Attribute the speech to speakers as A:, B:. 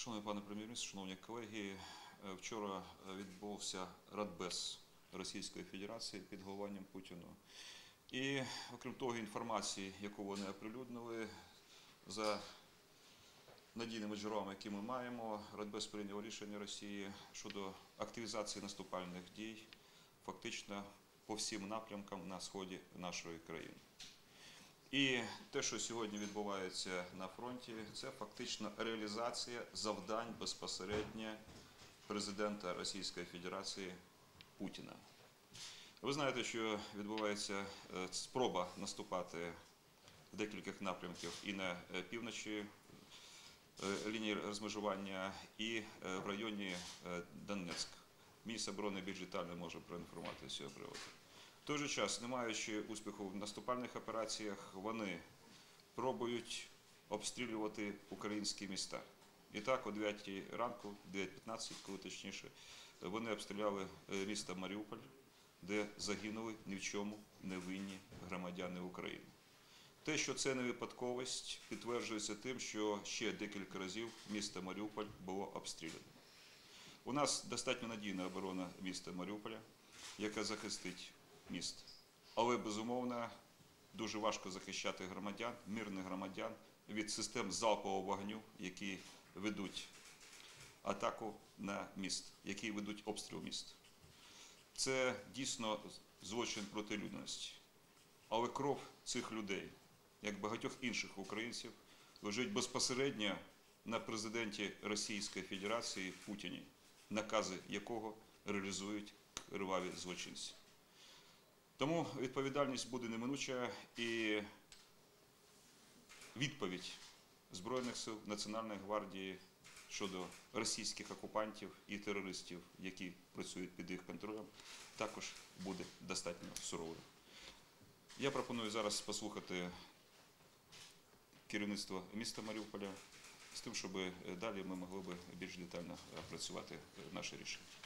A: Шановний пане прем'єр-міністр, шановні колеги, е, вчора е, відбувся Радбез Російської Федерації під головуванням Путіна. І окрім того, інформації, яку вони оприлюднили, за надійними джерелами, які ми маємо, Радбез прийняв рішення Росії щодо активізації наступальних дій фактично по всім напрямкам на сході нашої країни. І те, що сьогодні відбувається на фронті, це фактично реалізація завдань безпосередньо президента Російської Федерації Путіна. Ви знаєте, що відбувається е, спроба наступати в декількох напрямків і на е, півночі е, лінії розмежування, і в районі Донецьк. Міністр оборони більш детально може проінформувати з цього приводу. Той же час, не маючи успіху в наступальних операціях, вони пробують обстрілювати українські міста. І так, о 9 ранку, 9.15, коли точніше, вони обстріляли е, місто Маріуполь, де загинули ні в чому невинні громадяни України. Те, що це не випадковість, підтверджується тим, що ще декілька разів місто Маріуполь було обстріляно. У нас достатньо надійна оборона міста Маріуполя, яка захистить міст. Але, безумовно, дуже важко захищати громадян, мирних громадян від систем залпового вогню, які ведуть атаку на міст, які ведуть обстріл міст. Це дійсно злочин проти людяності. Але кров цих людей, як багатьох інших українців, лежить безпосередньо на президенті Російської Федерації Путіні, накази якого реалізують криваві злочинці. Тому відповідальність буде неминуча і відповідь Збройних сил Національної гвардії щодо російських окупантів і терористів, які працюють під їх контролем, також буде достатньо суровою. Я пропоную зараз послухати керівництво міста Маріуполя з тим, щоб далі ми могли би більш детально працювати наше рішення.